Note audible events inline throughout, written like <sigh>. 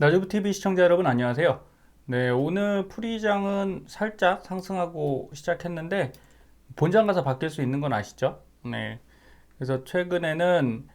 나주부 TV 시청자 여러분 안녕하세요. 네, 오늘 프리장은 살짝 상승하고 시작했는데 본장 가서 바뀔 수 있는 건 아시죠? 네. 그래서 최근에는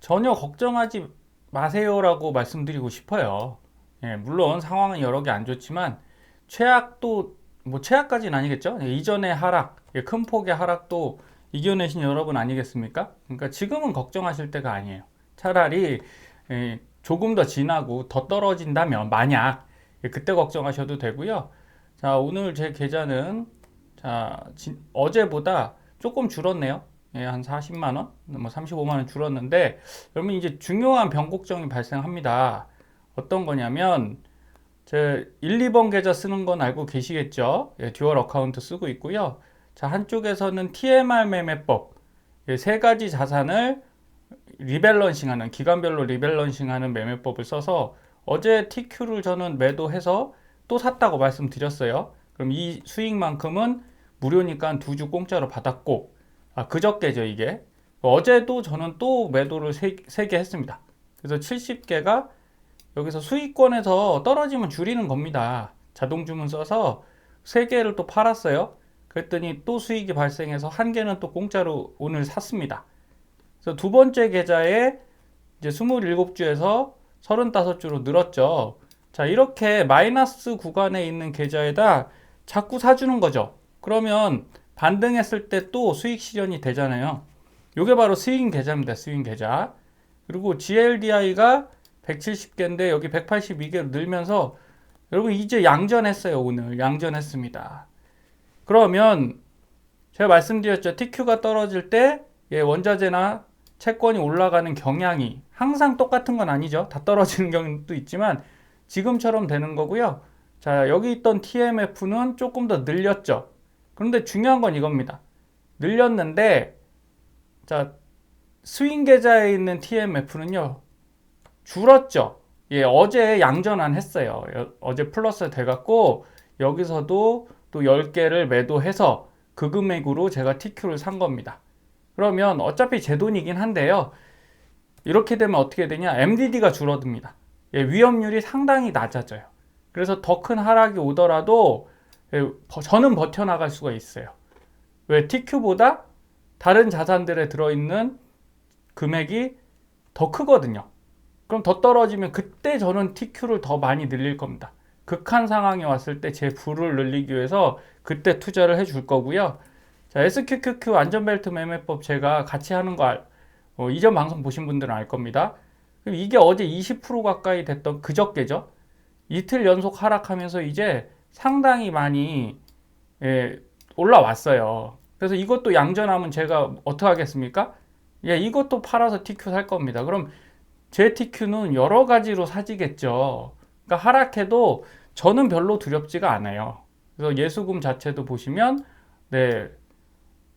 전혀 걱정하지 마세요라고 말씀드리고 싶어요. 예, 물론 상황은 여러 개 안 좋지만 최악도 뭐 최악까지는 아니겠죠? 예, 이전의 하락, 예, 큰 폭의 하락도 이겨내신 여러분 아니겠습니까? 그러니까 지금은 걱정하실 때가 아니에요. 차라리 예, 조금 더 지나고 더 떨어진다면 만약 예, 그때 걱정하셔도 되고요. 자 오늘 제 계좌는 자 진- 어제보다 조금 줄었네요. 예, 한 40만 원, 뭐 35만 원 줄었는데 여러분 이제 중요한 변곡점이 발생합니다. 어떤 거냐면 제 1, 2번 계좌 쓰는 건 알고 계시겠죠? 예, 듀얼 어카운트 쓰고 있고요. 자 한쪽에서는 TMR 매매법 예, 세 가지 자산을 리밸런싱하는 기간별로 리밸런싱하는 매매법을 써서 어제 TQ를 저는 매도해서 또 샀다고 말씀드렸어요. 그럼 이 수익만큼은 무료니까 두 주 공짜로 받았고 아 그저께죠 이게 어제도 저는 또 매도를 세 개 했습니다. 그래서 70개가 여기서 수익권에서 떨어지면 줄이는 겁니다. 자동 주문 써서 세 개를 또 팔았어요. 그랬더니 또 수익이 발생해서 한 개는 또 공짜로 오늘 샀습니다. 그래서 두 번째 계좌에 이제 27주에서 35주로 늘었죠. 자, 이렇게 마이너스 구간에 있는 계좌에다 자꾸 사주는 거죠. 그러면 반등했을 때 또 수익 실현이 되잖아요. 요게 바로 스윙 계좌입니다. 스윙 계좌. 그리고 GLDI가 170개인데 여기 182개로 늘면서 여러분 이제 양전했어요. 오늘 양전했습니다. 그러면 제가 말씀드렸죠. TQ가 떨어질 때 예, 원자재나 채권이 올라가는 경향이 항상 똑같은 건 아니죠. 다 떨어지는 경우도 있지만 지금처럼 되는 거고요. 자, 여기 있던 TMF는 조금 더 늘렸죠. 그런데 중요한 건 이겁니다. 늘렸는데 자, 스윙 계좌에 있는 TMF는요. 줄었죠. 예, 어제 양전환 했어요. 여- 어제 플러스 돼 갖고 여기서도 또 10개를 매도해서 그 금액으로 제가 TQ를 산 겁니다. 그러면 어차피 제 돈이긴 한데요. 이렇게 되면 어떻게 되냐? MDD가 줄어듭니다. 예, 위험률이 상당히 낮아져요. 그래서 더 큰 하락이 오더라도 예, 버- 저는 버텨나갈 수가 있어요. 왜? TQ보다 다른 자산들에 들어있는 금액이 더 크거든요. 그럼 더 떨어지면 그때 저는 TQ를 더 많이 늘릴 겁니다. 극한 상황이 왔을 때 제 부를 늘리기 위해서 그때 투자를 해줄 거고요. 자, SQQQ 안전벨트 매매법 제가 같이 하는 거 알, 어, 이전 방송 보신 분들은 알 겁니다. 그럼 이게 어제 20% 가까이 됐던 그저께죠. 이틀 연속 하락하면서 이제 상당히 많이 예, 올라왔어요. 그래서 이것도 양전하면 제가 어떻게 하겠습니까? 예, 이것도 팔아서 TQ 살 겁니다. 그럼 제 TQ는 여러 가지로 사지겠죠. 그러니까 하락해도 저는 별로 두렵지가 않아요. 그래서 예수금 자체도 보시면 네,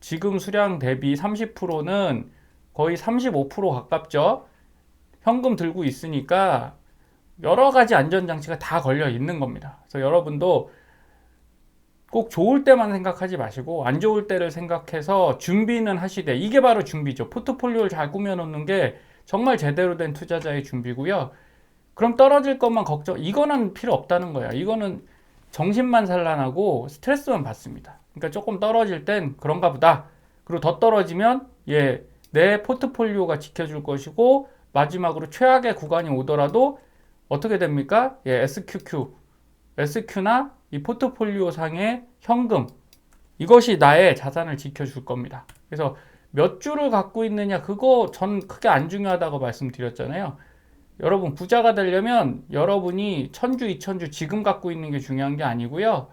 지금 수량 대비 30%는 거의 35% 가깝죠. 현금 들고 있으니까 여러 가지 안전장치가 다 걸려 있는 겁니다. 그래서 여러분도 꼭 좋을 때만 생각하지 마시고 안 좋을 때를 생각해서 준비는 하시되 이게 바로 준비죠. 포트폴리오를 잘 꾸며놓는 게 정말 제대로 된 투자자의 준비고요. 그럼 떨어질 것만 걱정 이거는 필요 없다는 거예요. 이거는 정신만 산란하고 스트레스만 받습니다. 그러니까 조금 떨어질 땐 그런가 보다. 그리고 더 떨어지면 예, 내 포트폴리오가 지켜줄 것이고 마지막으로 최악의 구간이 오더라도 어떻게 됩니까? 예, SQQ, SQ나 이 포트폴리오 상의 현금 이것이 나의 자산을 지켜줄 겁니다. 그래서 몇 주를 갖고 있느냐 그거 전 크게 안 중요하다고 말씀드렸잖아요. 여러분 부자가 되려면 여러분이 천주, 이천주 지금 갖고 있는 게 중요한 게 아니고요.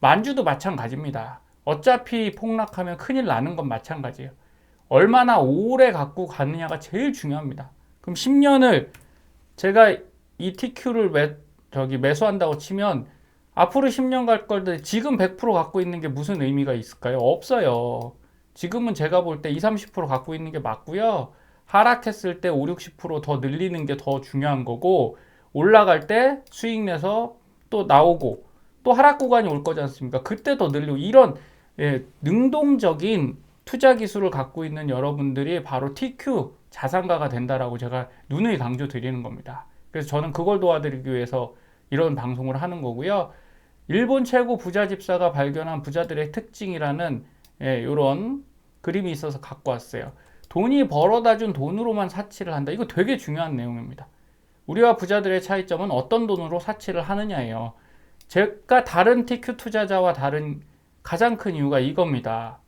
만주도 마찬가지입니다. 어차피 폭락하면 큰일 나는 건 마찬가지예요. 얼마나 오래 갖고 가느냐가 제일 중요합니다. 그럼 10년을 제가 이 TQ를 매, 저기 매수한다고 치면 앞으로 10년 갈 건데 지금 100% 갖고 있는 게 무슨 의미가 있을까요? 없어요. 지금은 제가 볼 때 20, 30% 갖고 있는 게 맞고요. 하락했을 때 5, 60%더 늘리는 게 더 중요한 거고 올라갈 때 수익 내서 또 나오고 또 하락 구간이 올 거지 않습니까? 그때 더 늘리고 이런 예, 능동적인 투자 기술을 갖고 있는 여러분들이 바로 TQ 자산가가 된다라고 제가 누누이 강조 드리는 겁니다. 그래서 저는 그걸 도와드리기 위해서 이런 방송을 하는 거고요. 일본 최고 부자 집사가 발견한 부자들의 특징이라는 예, 이런 그림이 있어서 갖고 왔어요. 돈이 벌어다 준 돈으로만 사치를 한다. 이거 되게 중요한 내용입니다. 우리와 부자들의 차이점은 어떤 돈으로 사치를 하느냐예요. 제가 다른 TQ 투자자와 다른 가장 큰 이유가 이겁니다.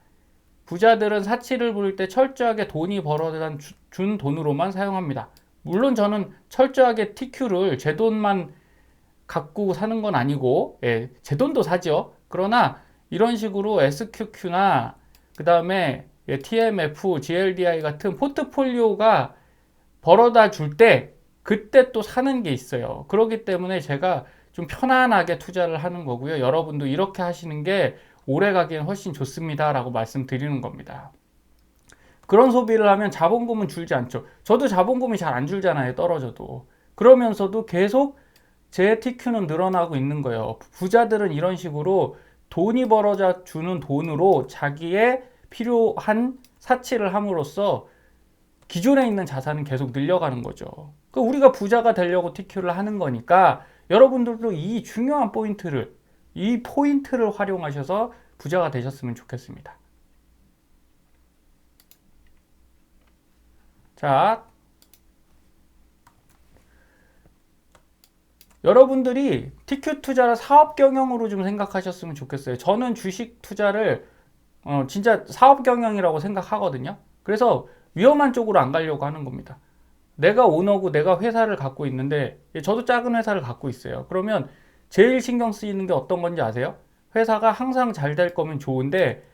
부자들은 사치를 부릴 때 철저하게 돈이 벌어다 준 돈으로만 사용합니다. 물론 저는 철저하게 TQ를 제 돈만 갖고 사는 건 아니고, 예, 제 돈도 사죠. 그러나 이런 식으로 SQQ나 그 다음에 예, TMF, GLDI 같은 포트폴리오가 벌어다 줄 때 그때 또 사는 게 있어요. 그렇기 때문에 제가 좀 편안하게 투자를 하는 거고요. 여러분도 이렇게 하시는 게 오래 가기엔 훨씬 좋습니다. 라고 말씀드리는 겁니다. 그런 소비를 하면 자본금은 줄지 않죠. 저도 자본금이 잘 안 줄잖아요. 떨어져도. 그러면서도 계속 제 TQ는 늘어나고 있는 거예요. 부자들은 이런 식으로 돈이 벌어져 주는 돈으로 자기의 필요한 사치를 함으로써 기존에 있는 자산은 계속 늘려가는 거죠. 그러니까 우리가 부자가 되려고 TQ를 하는 거니까 여러분들도 이 중요한 포인트를 이 포인트를 활용하셔서 부자가 되셨으면 좋겠습니다. 자, 여러분들이 TQ 투자를 사업 경영으로 좀 생각하셨으면 좋겠어요. 저는 주식 투자를 어, 진짜 사업 경영이라고 생각하거든요. 그래서 위험한 쪽으로 안 가려고 하는 겁니다. 내가 오너고 내가 회사를 갖고 있는데 저도 작은 회사를 갖고 있어요. 그러면 제일 신경 쓰이는 게 어떤 건지 아세요? 회사가 항상 잘 될 거면 좋은데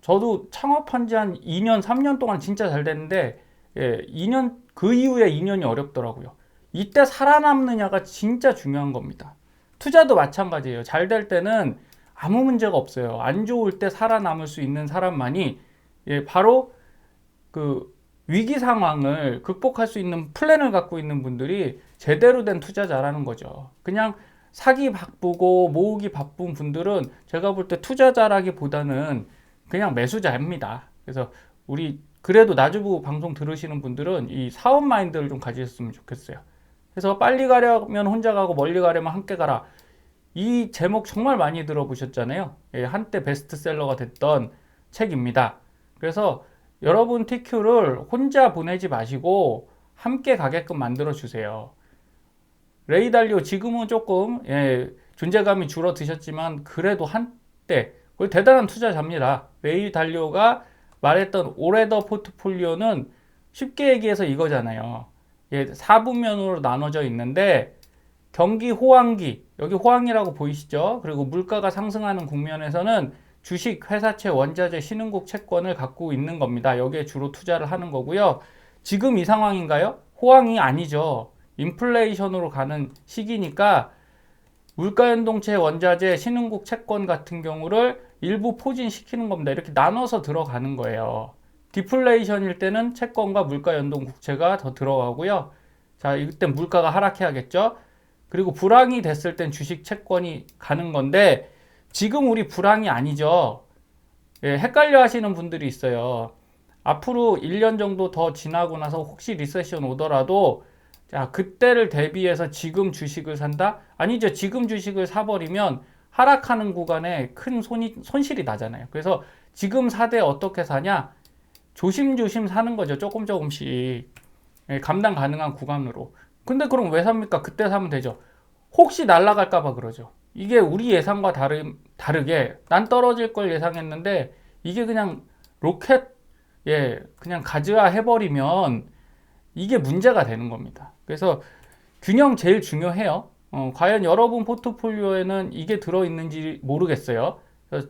저도 창업한 지 한 2년, 3년 동안 진짜 잘 됐는데 예, 2년 그 이후에 2년이 어렵더라고요. 이때 살아남느냐가 진짜 중요한 겁니다. 투자도 마찬가지예요. 잘 될 때는 아무 문제가 없어요. 안 좋을 때 살아남을 수 있는 사람만이 예, 바로 그 위기 상황을 극복할 수 있는 플랜을 갖고 있는 분들이 제대로 된 투자자라는 거죠. 그냥 사기 바쁘고 모으기 바쁜 분들은 제가 볼 때 투자자라기보다는 그냥 매수자입니다. 그래서 우리 그래도 나주부 방송 들으시는 분들은 이 사업 마인드를 좀 가지셨으면 좋겠어요. 그래서 빨리 가려면 혼자 가고 멀리 가려면 함께 가라. 이 제목 정말 많이 들어보셨잖아요. 예, 한때 베스트셀러가 됐던 책입니다. 그래서 여러분 TQ를 혼자 보내지 마시고 함께 가게끔 만들어 주세요. 레이달리오 지금은 조금 예, 존재감이 줄어드셨지만 그래도 한때 대단한 투자자입니다. 레이달리오가 말했던 올해더 포트폴리오는 쉽게 얘기해서 이거잖아요. 예, 4분면으로 나눠져 있는데 경기 호황기 여기 호황이라고 보이시죠? 그리고 물가가 상승하는 국면에서는 주식, 회사채, 원자재, 신흥국 채권을 갖고 있는 겁니다. 여기에 주로 투자를 하는 거고요. 지금 이 상황인가요? 호황이 아니죠. 인플레이션으로 가는 시기니까 물가 연동체, 원자재, 신흥국 채권 같은 경우를 일부 포진시키는 겁니다. 이렇게 나눠서 들어가는 거예요. 디플레이션일 때는 채권과 물가 연동 국채가 더 들어가고요. 자, 이때 물가가 하락해야겠죠. 그리고 불황이 됐을 땐 주식 채권이 가는 건데 지금 우리 불황이 아니죠. 예, 헷갈려 하시는 분들이 있어요. 앞으로 1년 정도 더 지나고 나서 혹시 리세션 오더라도 자, 그때를 대비해서 지금 주식을 산다? 아니죠. 지금 주식을 사버리면 하락하는 구간에 큰 손이, 손실이 나잖아요. 그래서 지금 사대 어떻게 사냐? 조심조심 사는 거죠. 조금 조금씩. 예, 감당 가능한 구간으로. 근데 그럼 왜 삽니까? 그때 사면 되죠. 혹시 날아갈까봐 그러죠. 이게 우리 예상과 다르, 다르게 난 떨어질 걸 예상했는데 이게 그냥 로켓, 예, 그냥 가즈아 해버리면 이게 문제가 되는 겁니다. 그래서 균형 제일 중요해요. 어, 과연 여러분 포트폴리오에는 이게 들어있는지 모르겠어요.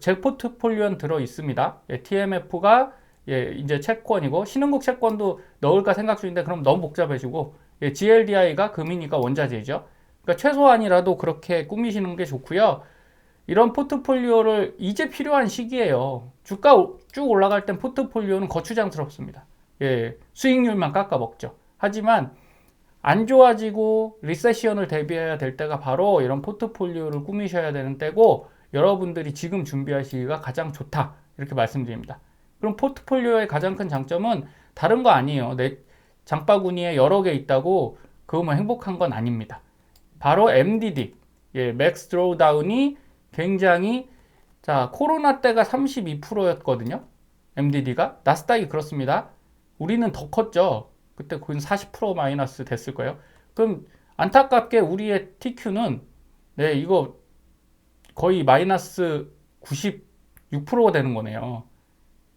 제 포트폴리오는 들어 있습니다. 예, TMF가 예, 이제 채권이고 신흥국 채권도 넣을까 생각 중인데 그럼 너무 복잡해지고 예, GLDI가 금이니까 원자재죠. 그러니까 최소한이라도 그렇게 꾸미시는 게 좋고요. 이런 포트폴리오를 이제 필요한 시기예요. 주가 쭉 올라갈 땐 포트폴리오는 거추장스럽습니다. 예, 수익률만 깎아 먹죠. 하지만 안 좋아지고 리세션을 대비해야 될 때가 바로 이런 포트폴리오를 꾸미셔야 되는 때고 여러분들이 지금 준비하시기가 가장 좋다. 이렇게 말씀드립니다. 그럼 포트폴리오의 가장 큰 장점은 다른 거 아니에요. 내 장바구니에 여러 개 있다고 그거만 행복한 건 아닙니다. 바로 MDD, 예, 맥스 드로우다운이 굉장히 자 코로나 때가 32%였거든요. MDD가 나스닥이 그렇습니다. 우리는 더 컸죠. 그때 거긴 40% 마이너스 됐을 거예요. 그럼 안타깝게 우리의 TQ는 네 이거 거의 마이너스 96%가 되는 거네요.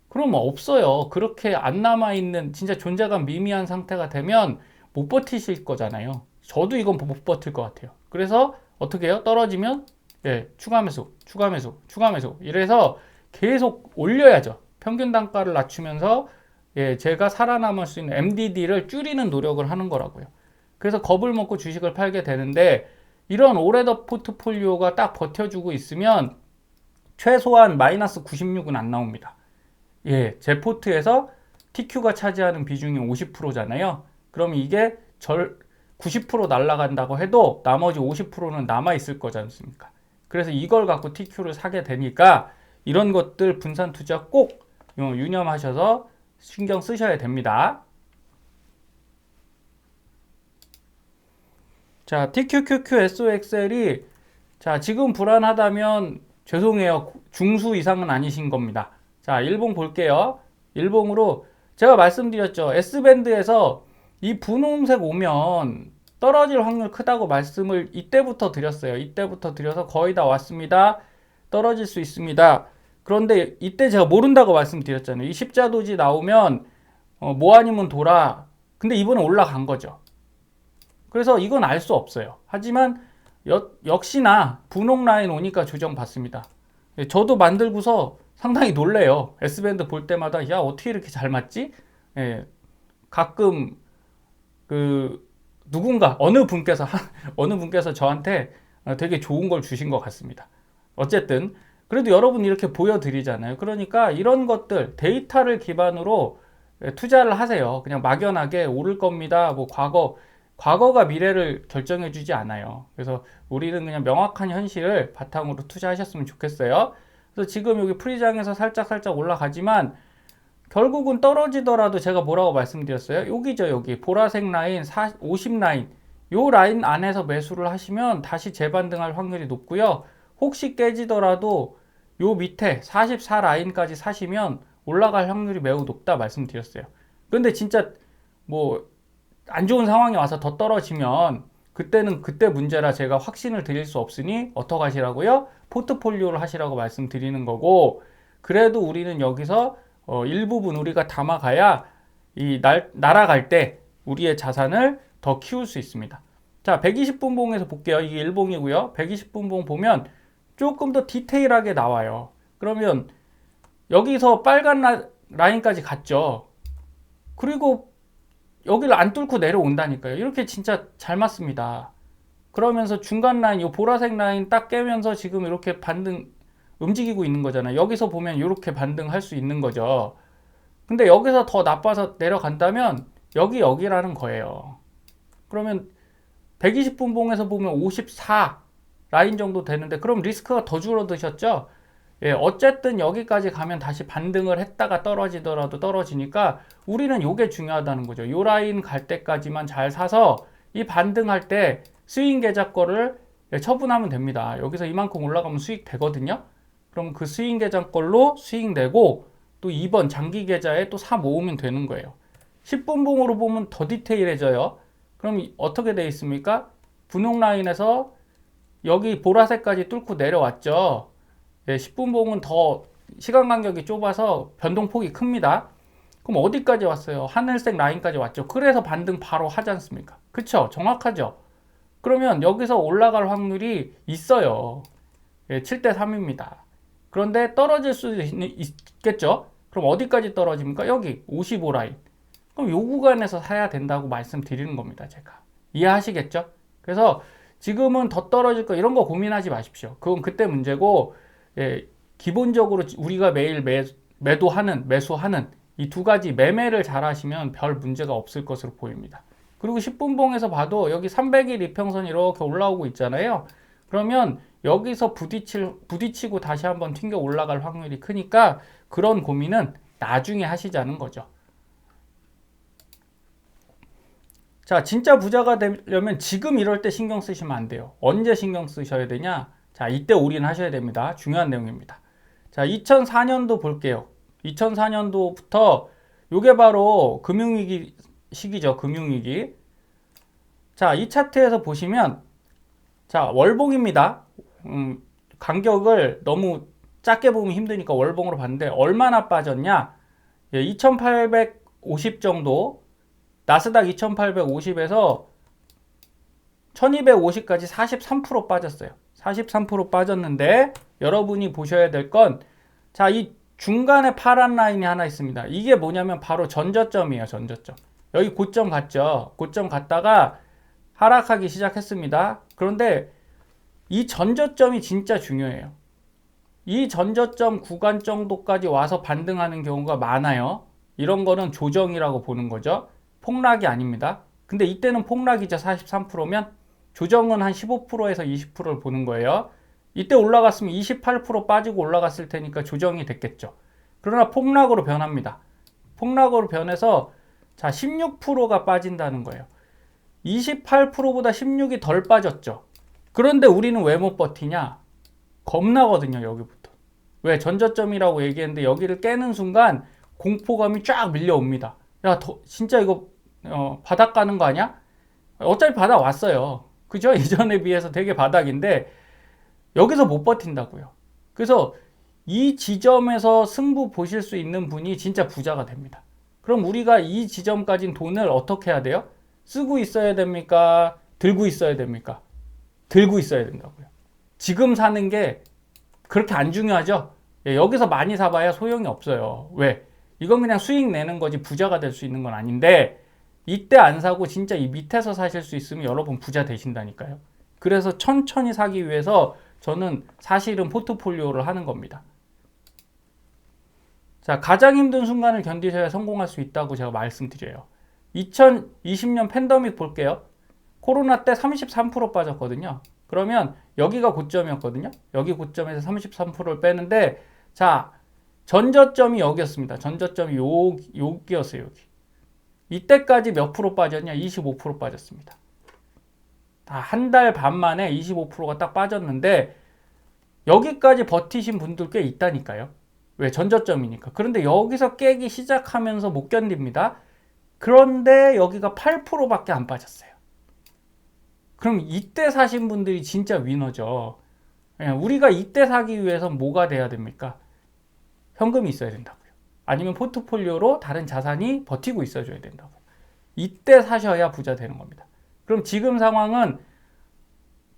그럼 없어요. 그렇게 안 남아 있는 진짜 존재감 미미한 상태가 되면 못 버티실 거잖아요. 저도 이건 못 버틸 것 같아요. 그래서 어떻게 해요? 떨어지면 예, 추가 매수, 추가 매수, 추가 매수. 이래서 계속 올려야죠. 평균 단가를 낮추면서 예, 제가 살아남을 수 있는 MDD를 줄이는 노력을 하는 거라고요. 그래서 겁을 먹고 주식을 팔게 되는데 이런 오래더 포트폴리오가 딱 버텨주고 있으면 최소한 마이너스 96은 안 나옵니다. 예, 제 포트에서 TQ가 차지하는 비중이 50%잖아요. 그럼 이게 절 90% 날라간다고 해도 나머지 50%는 남아 있을 거지 않습니까? 그래서 이걸 갖고 TQ를 사게 되니까 이런 것들 분산 투자 꼭 유념하셔서 신경 쓰셔야 됩니다. 자, TQQQ SOXL이 자, 지금 불안하다면 죄송해요. 중수 이상은 아니신 겁니다. 자, 일봉 볼게요. 일봉으로 제가 말씀드렸죠. S밴드에서 이 분홍색 오면 떨어질 확률 크다고 말씀을 이때부터 드렸어요. 이때부터 드려서 거의 다 왔습니다. 떨어질 수 있습니다. 그런데 이때 제가 모른다고 말씀드렸잖아요. 이 십자도지 나오면 어, 뭐 아니면 돌아. 근데 이번에 올라간 거죠. 그래서 이건 알 수 없어요. 하지만 여, 역시나 분홍 라인 오니까 조정 받습니다. 예, 저도 만들고서 상당히 놀래요. S밴드 볼 때마다 야 어떻게 이렇게 잘 맞지? 예, 가끔 그 누군가 어느 분께서 <laughs> 어느 분께서 저한테 되게 좋은 걸 주신 것 같습니다. 어쨌든 그래도 여러분 이렇게 보여드리잖아요. 그러니까 이런 것들 데이터를 기반으로 투자를 하세요. 그냥 막연하게 오를 겁니다. 뭐 과거 과거가 미래를 결정해 주지 않아요. 그래서 우리는 그냥 명확한 현실을 바탕으로 투자하셨으면 좋겠어요. 그래서 지금 여기 프리장에서 살짝 살짝 올라가지만 결국은 떨어지더라도 제가 뭐라고 말씀드렸어요? 여기죠, 여기. 보라색 라인, 50 라인. 요 라인 안에서 매수를 하시면 다시 재반등할 확률이 높고요. 혹시 깨지더라도 요 밑에 44 라인까지 사시면 올라갈 확률이 매우 높다 말씀드렸어요. 근데 진짜 뭐 안 좋은 상황이 와서 더 떨어지면 그때는 그때 문제라 제가 확신을 드릴 수 없으니 어떡 하시라고요? 포트폴리오를 하시라고 말씀드리는 거고 그래도 우리는 여기서 어, 일부분 우리가 담아가야 이 날, 날아갈 때 우리의 자산을 더 키울 수 있습니다. 자, 120분 봉에서 볼게요. 이게 일봉이고요. 120분 봉 보면 조금 더 디테일하게 나와요. 그러면 여기서 빨간 라, 라인까지 갔죠. 그리고 여기를 안 뚫고 내려온다니까요. 이렇게 진짜 잘 맞습니다. 그러면서 중간 라인, 이 보라색 라인 딱 깨면서 지금 이렇게 반등 움직이고 있는 거잖아요. 여기서 보면 이렇게 반등할 수 있는 거죠. 근데 여기서 더 나빠서 내려간다면 여기 여기라는 거예요. 그러면 120분 봉에서 보면 54 라인 정도 되는데 그럼 리스크가 더 줄어드셨죠? 예, 어쨌든 여기까지 가면 다시 반등을 했다가 떨어지더라도 떨어지니까 우리는 이게 중요하다는 거죠. 요 라인 갈 때까지만 잘 사서 이 반등할 때 스윙 계좌 거를 예, 처분하면 됩니다. 여기서 이만큼 올라가면 수익 되거든요. 그럼 그 스윙 계좌 걸로 수익 내고 또 2번 장기 계좌에 또 사 모으면 되는 거예요. 10분 봉으로 보면 더 디테일해져요. 그럼 어떻게 돼 있습니까? 분홍 라인에서 여기 보라색까지 뚫고 내려왔죠. 예, 10분 봉은 더 시간 간격이 좁아서 변동폭이 큽니다. 그럼 어디까지 왔어요? 하늘색 라인까지 왔죠. 그래서 반등 바로 하지 않습니까? 그쵸? 정확하죠? 그러면 여기서 올라갈 확률이 있어요. 예, 7대 3입니다. 그런데 떨어질 수도 있 겠죠? 그럼 어디까지 떨어집니까? 여기 55 라인. 그럼 요 구간에서 사야 된다고 말씀드리는 겁니다. 제가. 이해하시겠죠? 그래서 지금은 더 떨어질 거 이런 거 고민하지 마십시오. 그건 그때 문제고 예, 기본적으로 우리가 매일 매, 매도하는 매수하는 이 두 가지 매매를 잘 하시면 별 문제가 없을 것으로 보입니다. 그리고 10분봉에서 봐도 여기 300일 이평선 이렇게 올라오고 있잖아요. 그러면 여기서 부딪힐, 부딪히고 다시 한번 튕겨 올라갈 확률이 크니까 그런 고민은 나중에 하시자는 거죠. 자, 진짜 부자가 되려면 지금 이럴 때 신경 쓰시면 안 돼요. 언제 신경 쓰셔야 되냐? 자, 이때 올인하셔야 됩니다. 중요한 내용입니다. 자, 2004년도 볼게요. 2004년도부터 요게 바로 금융위기 시기죠. 금융위기. 자, 이 차트에서 보시면 자, 월봉입니다. 음, 간격을 너무 작게 보면 힘드니까 월봉으로 봤는데 얼마나 빠졌냐? 예, 2850 정도 나스닥 2850에서 1250까지 43% 빠졌어요. 43% 빠졌는데 여러분이 보셔야 될 건 자, 이 중간에 파란 라인이 하나 있습니다. 이게 뭐냐면 바로 전저점이에요. 전저점. 여기 고점 갔죠. 고점 갔다가 하락하기 시작했습니다. 그런데 이 전저점이 진짜 중요해요. 이 전저점 구간 정도까지 와서 반등하는 경우가 많아요. 이런 거는 조정이라고 보는 거죠. 폭락이 아닙니다. 근데 이때는 폭락이죠. 43%면 조정은 한 15%에서 20%를 보는 거예요. 이때 올라갔으면 28% 빠지고 올라갔을 테니까 조정이 됐겠죠. 그러나 폭락으로 변합니다. 폭락으로 변해서 자, 16%가 빠진다는 거예요. 28%보다 16이 덜 빠졌죠. 그런데 우리는 왜 못 버티냐? 겁나거든요, 여기부터. 왜? 전저점이라고 얘기했는데 여기를 깨는 순간 공포감이 쫙 밀려옵니다. 야, 더, 진짜 이거 어, 바닥 가는 거 아니야? 어차피 바닥 왔어요. 그죠? <laughs> 이전에 비해서 되게 바닥인데 여기서 못 버틴다고요. 그래서 이 지점에서 승부 보실 수 있는 분이 진짜 부자가 됩니다. 그럼 우리가 이 지점까진 돈을 어떻게 해야 돼요? 쓰고 있어야 됩니까? 들고 있어야 됩니까? 들고 있어야 된다고요. 지금 사는 게 그렇게 안 중요하죠? 예, 여기서 많이 사봐야 소용이 없어요. 왜? 이건 그냥 수익 내는 거지 부자가 될 수 있는 건 아닌데 이때 안 사고 진짜 이 밑에서 사실 수 있으면 여러분 부자 되신다니까요. 그래서 천천히 사기 위해서 저는 사실은 포트폴리오를 하는 겁니다. 자, 가장 힘든 순간을 견디셔야 성공할 수 있다고 제가 말씀드려요. 2020년 팬더믹 볼게요. 코로나 때 33% 빠졌거든요. 그러면 여기가 고점이었거든요. 여기 고점에서 33%를 빼는데 자, 전저점이 여기였습니다. 전저점이 요, 여기였어요, 여기. 이때까지 몇 프로 빠졌냐? 25% 빠졌습니다. 한달 반 만에 25%가 딱 빠졌는데 여기까지 버티신 분들 꽤 있다니까요. 왜? 전저점이니까. 그런데 여기서 깨기 시작하면서 못 견딥니다. 그런데 여기가 8%밖에 안 빠졌어요. 그럼 이때 사신 분들이 진짜 위너죠. 예, 우리가 이때 사기 위해서 뭐가 돼야 됩니까? 현금이 있어야 된다고요. 아니면 포트폴리오로 다른 자산이 버티고 있어줘야 된다고요. 이때 사셔야 부자 되는 겁니다. 그럼 지금 상황은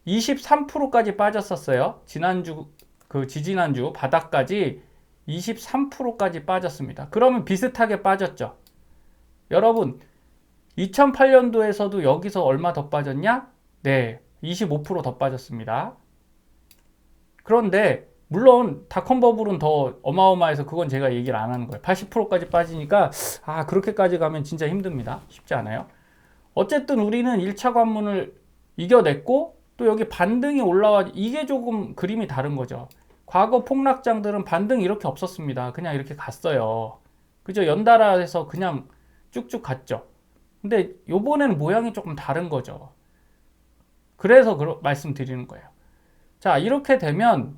23%까지 빠졌었어요. 지난주, 그 지지난주 바닥까지 23%까지 빠졌습니다. 그러면 비슷하게 빠졌죠. 여러분, 2008년도에서도 여기서 얼마 더 빠졌냐? 네, 25%더 빠졌습니다. 그런데 물론 닷컴 버블은 더 어마어마해서 그건 제가 얘기를 안 하는 거예요. 80%까지 빠지니까 아 그렇게까지 가면 진짜 힘듭니다. 쉽지 않아요. 어쨌든 우리는 1차 관문을 이겨냈고 또 여기 반등이 올라와 이게 조금 그림이 다른 거죠. 과거 폭락장들은 반등이 이렇게 없었습니다. 그냥 이렇게 갔어요. 그죠? 연달아 해서 그냥 쭉쭉 갔죠. 근데 요번에는 모양이 조금 다른 거죠. 그래서 그러, 말씀드리는 거예요. 자, 이렇게 되면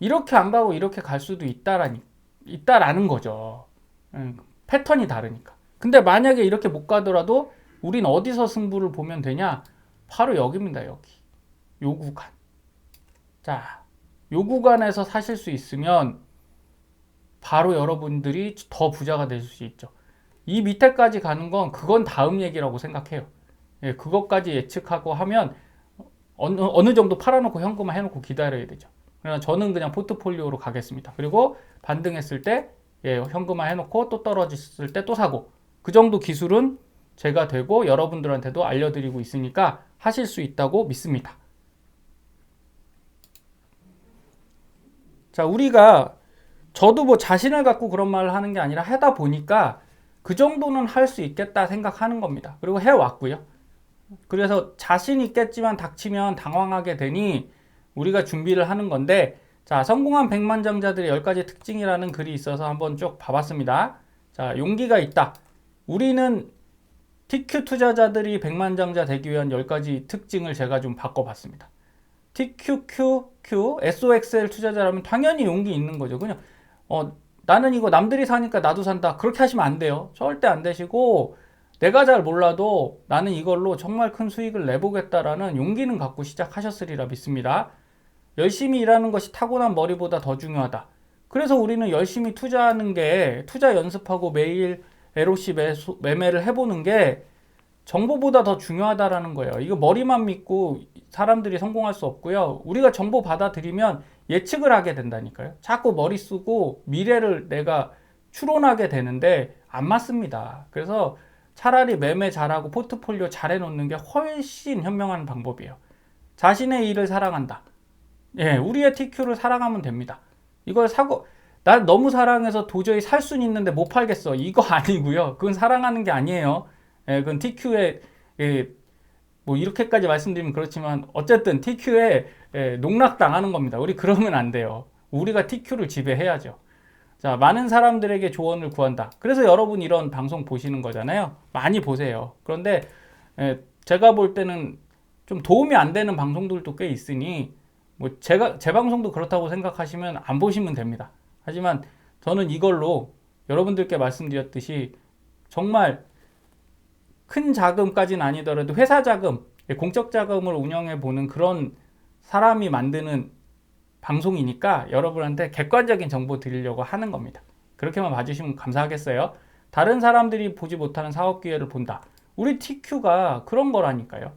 이렇게 안 가고 이렇게 갈 수도 있다라니, 있다라는 거죠. 음, 패턴이 다르니까. 근데 만약에 이렇게 못 가더라도 우린 어디서 승부를 보면 되냐? 바로 여기입니다, 여기. 요 구간. 자, 요 구간에서 사실 수 있으면 바로 여러분들이 더 부자가 될 수 있죠. 이 밑에까지 가는 건 그건 다음 얘기라고 생각해요. 예, 그것까지 예측하고 하면 어느, 어느 정도 팔아놓고 현금화 해놓고 기다려야 되죠. 그러나 저는 그냥 포트폴리오로 가겠습니다. 그리고 반등했을 때 예, 현금화 해놓고 또 떨어졌을 때 또 사고 그 정도 기술은 제가 되고 여러분들한테도 알려드리고 있으니까 하실 수 있다고 믿습니다. 자, 우리가 저도 뭐 자신을 갖고 그런 말을 하는 게 아니라 하다 보니까 그 정도는 할 수 있겠다 생각하는 겁니다. 그리고 해왔고요. 그래서 자신 있겠지만 닥치면 당황하게 되니 우리가 준비를 하는 건데 자 성공한 백만장자들의 10가지 특징이라는 글이 있어서 한번 쭉 봐봤습니다. 자 용기가 있다. 우리는 TQ 투자자들이 백만장자 되기 위한 10가지 특징을 제가 좀 바꿔봤습니다. TQQQ, SOXL 투자자라면 당연히 용기 있는 거죠. 그냥 어, 나는 이거 남들이 사니까 나도 산다. 그렇게 하시면 안 돼요. 절대 안 되시고 내가 잘 몰라도 나는 이걸로 정말 큰 수익을 내보겠다라는 용기는 갖고 시작하셨으리라 믿습니다. 열심히 일하는 것이 타고난 머리보다 더 중요하다. 그래서 우리는 열심히 투자하는 게 투자 연습하고 매일 LOC 매수, 매매를 해보는 게 정보보다 더 중요하다라는 거예요. 이거 머리만 믿고 사람들이 성공할 수 없고요. 우리가 정보 받아들이면 예측을 하게 된다니까요. 자꾸 머리 쓰고 미래를 내가 추론하게 되는데 안 맞습니다. 그래서 차라리 매매 잘하고 포트폴리오 잘 해 놓는 게 훨씬 현명한 방법이에요. 자신의 일을 사랑한다. 예, 우리의 TQ를 사랑하면 됩니다. 이걸 사고, 날 너무 사랑해서 도저히 살 수는 있는데 못 팔겠어. 이거 <laughs> 아니고요. 그건 사랑하는 게 아니에요. 예, 그건 TQ에, 예, 뭐 이렇게까지 말씀드리면 그렇지만 어쨌든 TQ에 예, 농락당하는 겁니다. 우리 그러면 안 돼요. 우리가 TQ를 지배해야죠. 자, 많은 사람들에게 조언을 구한다. 그래서 여러분 이런 방송 보시는 거잖아요. 많이 보세요. 그런데 예, 제가 볼 때는 좀 도움이 안 되는 방송들도 꽤 있으니 뭐 제가 제 방송도 그렇다고 생각하시면 안 보시면 됩니다. 하지만 저는 이걸로 여러분들께 말씀드렸듯이 정말 큰 자금까지는 아니더라도 회사 자금, 예, 공적 자금을 운영해 보는 그런 사람이 만드는 방송이니까 여러분한테 객관적인 정보 드리려고 하는 겁니다. 그렇게만 봐주시면 감사하겠어요. 다른 사람들이 보지 못하는 사업 기회를 본다. 우리 TQ가 그런 거라니까요.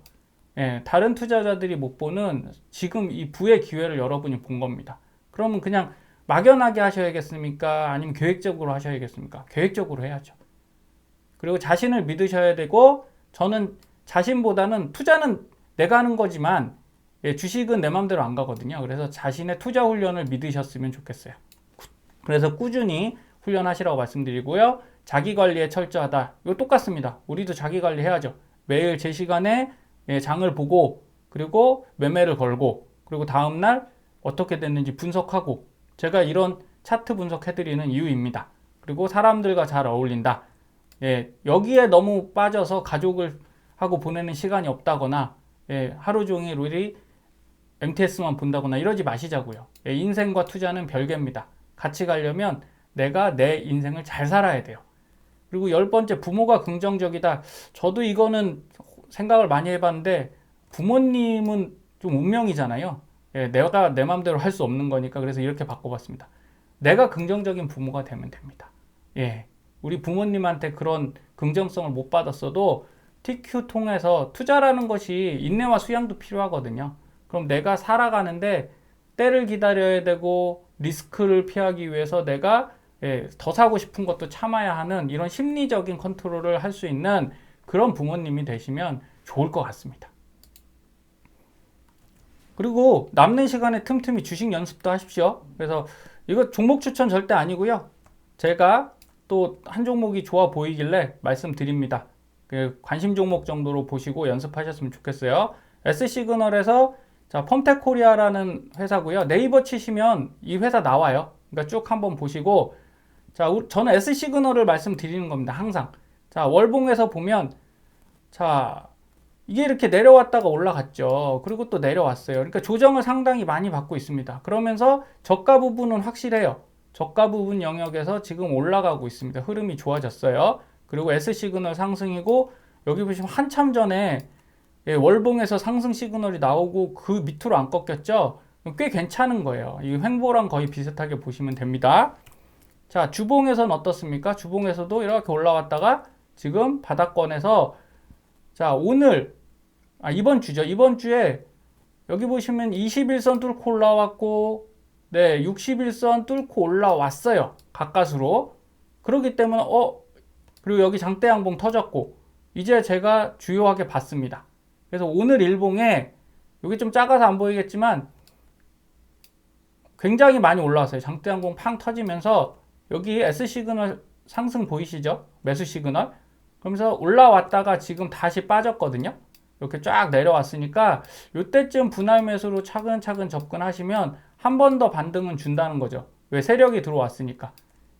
예, 다른 투자자들이 못 보는 지금 이 부의 기회를 여러분이 본 겁니다. 그러면 그냥 막연하게 하셔야겠습니까? 아니면 계획적으로 하셔야겠습니까? 계획적으로 해야죠. 그리고 자신을 믿으셔야 되고 저는 자신보다는 투자는 내가 하는 거지만 예, 주식은 내 맘대로 안 가거든요. 그래서 자신의 투자 훈련을 믿으셨으면 좋겠어요. 그래서 꾸준히 훈련하시라고 말씀드리고요. 자기 관리에 철저하다. 이거 똑같습니다. 우리도 자기 관리 해야죠. 매일 제 시간에 예, 장을 보고 그리고 매매를 걸고 그리고 다음 날 어떻게 됐는지 분석하고 제가 이런 차트 분석해드리는 이유입니다. 그리고 사람들과 잘 어울린다. 예, 여기에 너무 빠져서 가족을 하고 보내는 시간이 없다거나 예, 하루 종일 우리 MTS만 본다거나 이러지 마시자고요. 예, 인생과 투자는 별개입니다. 같이 가려면 내가 내 인생을 잘 살아야 돼요. 그리고 열 번째 부모가 긍정적이다. 저도 이거는 생각을 많이 해봤는데 부모님은 좀 운명이잖아요. 예, 내가 내 마음대로 할 수 없는 거니까 그래서 이렇게 바꿔봤습니다. 내가 긍정적인 부모가 되면 됩니다. 예, 우리 부모님한테 그런 긍정성을 못 받았어도 TQ 통해서 투자라는 것이 인내와 수양도 필요하거든요. 그럼 내가 살아가는데 때를 기다려야 되고 리스크를 피하기 위해서 내가 예, 더 사고 싶은 것도 참아야 하는 이런 심리적인 컨트롤을 할 수 있는 그런 부모님이 되시면 좋을 것 같습니다. 그리고 남는 시간에 틈틈이 주식 연습도 하십시오. 그래서 이거 종목 추천 절대 아니고요. 제가 또 한 종목이 좋아 보이길래 말씀드립니다. 그 관심 종목 정도로 보시고 연습하셨으면 좋겠어요. S시그널에서 자, 펌텍 코리아라는 회사고요. 네이버 치시면 이 회사 나와요. 그러니까 쭉 한번 보시고 자, 저는 S시그널을 말씀드리는 겁니다. 항상. 자, 월봉에서 보면 자, 이게 이렇게 내려왔다가 올라갔죠. 그리고 또 내려왔어요. 그러니까 조정을 상당히 많이 받고 있습니다. 그러면서 저가 부분은 확실해요. 저가 부분 영역에서 지금 올라가고 있습니다. 흐름이 좋아졌어요. 그리고 S시그널 상승이고 여기 보시면 한참 전에 예, 월봉에서 상승 시그널이 나오고 그 밑으로 안 꺾였죠? 꽤 괜찮은 거예요. 이 횡보랑 거의 비슷하게 보시면 됩니다. 자, 주봉에서는 어떻습니까? 주봉에서도 이렇게 올라왔다가 지금 바닥권에서 자, 오늘 아, 이번 주죠. 이번 주에 여기 보시면 21선 뚫고 올라왔고 네, 61선 뚫고 올라왔어요. 가까스로. 그렇기 때문에 어 그리고 여기 장대 양봉 터졌고 이제 제가 주요하게 봤습니다. 그래서 오늘 일봉에 여기 좀 작아서 안 보이겠지만 굉장히 많이 올라왔어요. 장대항공 팡 터지면서 여기 S 시그널 상승 보이시죠? 매수 시그널. 그러면서 올라왔다가 지금 다시 빠졌거든요. 이렇게 쫙 내려왔으니까 이때쯤 분할 매수로 차근차근 접근하시면 한 번 더 반등은 준다는 거죠. 왜 세력이 들어왔으니까.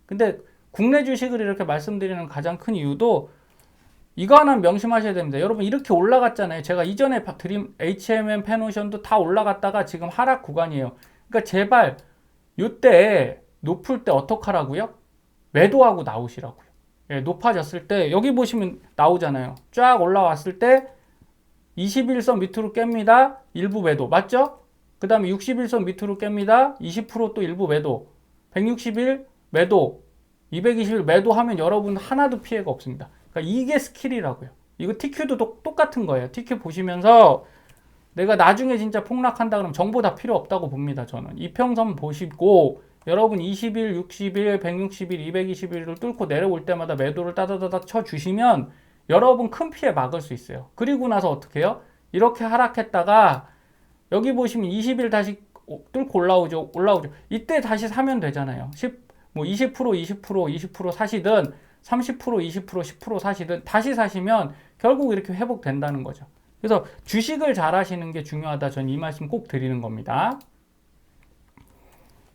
근데 국내 주식을 이렇게 말씀드리는 가장 큰 이유도 이거 하나 명심하셔야 됩니다. 여러분 이렇게 올라갔잖아요. 제가 이전에 바- 드림 HMM 페노션도 다 올라갔다가 지금 하락 구간이에요. 그러니까 제발 이때 높을 때 어떡하라고요? 매도하고 나오시라고요. 예, 높아졌을 때 여기 보시면 나오잖아요. 쫙 올라왔을 때 21선 밑으로 깹니다. 일부 매도 맞죠? 그 다음에 61선 밑으로 깹니다. 20%또 일부 매도. 160일 매도. 220일 매도하면 여러분 하나도 피해가 없습니다. 그러니까 이게 스킬이라고요. 이거 TQ도 똑- 똑같은 거예요. TQ 보시면서 내가 나중에 진짜 폭락한다 그러면 정보 다 필요 없다고 봅니다. 저는 이평선 보시고 여러분 20일, 60일, 160일, 220일을 뚫고 내려올 때마다 매도를 따다다닥 쳐 주시면 여러분 큰 피해 막을 수 있어요. 그리고 나서 어떻게 해요? 이렇게 하락했다가 여기 보시면 20일 다시 뚫고 올라오죠. 올라오죠. 이때 다시 사면 되잖아요. 10, 뭐 20%, 20%, 20% 사시든 30%, 20%, 10% 사시든 다시 사시면 결국 이렇게 회복된다는 거죠. 그래서 주식을 잘 하시는 게 중요하다. 전 이 말씀 꼭 드리는 겁니다.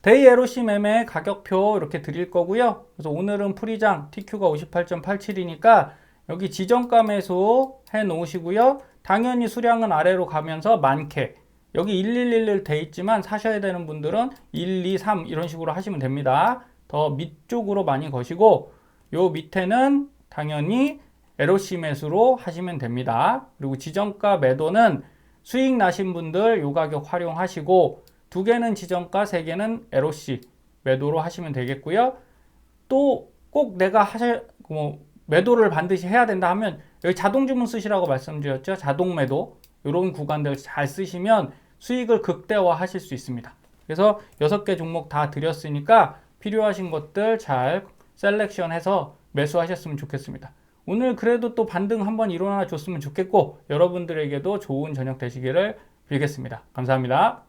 데이 에로시 매매 가격표 이렇게 드릴 거고요. 그래서 오늘은 프리장 TQ가 58.87이니까 여기 지정가 매수 해 놓으시고요. 당연히 수량은 아래로 가면서 많게 여기 1111 돼 있지만 사셔야 되는 분들은 1, 2, 3 이런 식으로 하시면 됩니다. 더 밑쪽으로 많이 거시고 요 밑에는 당연히 LOC 매수로 하시면 됩니다. 그리고 지정가 매도는 수익 나신 분들 요 가격 활용하시고 두 개는 지정가, 세 개는 LOC 매도로 하시면 되겠고요. 또 꼭 내가 하실 뭐 매도를 반드시 해야 된다 하면 여기 자동 주문 쓰시라고 말씀드렸죠. 자동 매도 이런 구간들 잘 쓰시면 수익을 극대화 하실 수 있습니다. 그래서 여섯 개 종목 다 드렸으니까 필요하신 것들 잘 셀렉션 해서 매수하셨으면 좋겠습니다. 오늘 그래도 또 반등 한번 일어나 줬으면 좋겠고 여러분들에게도 좋은 저녁 되시기를 빌겠습니다. 감사합니다.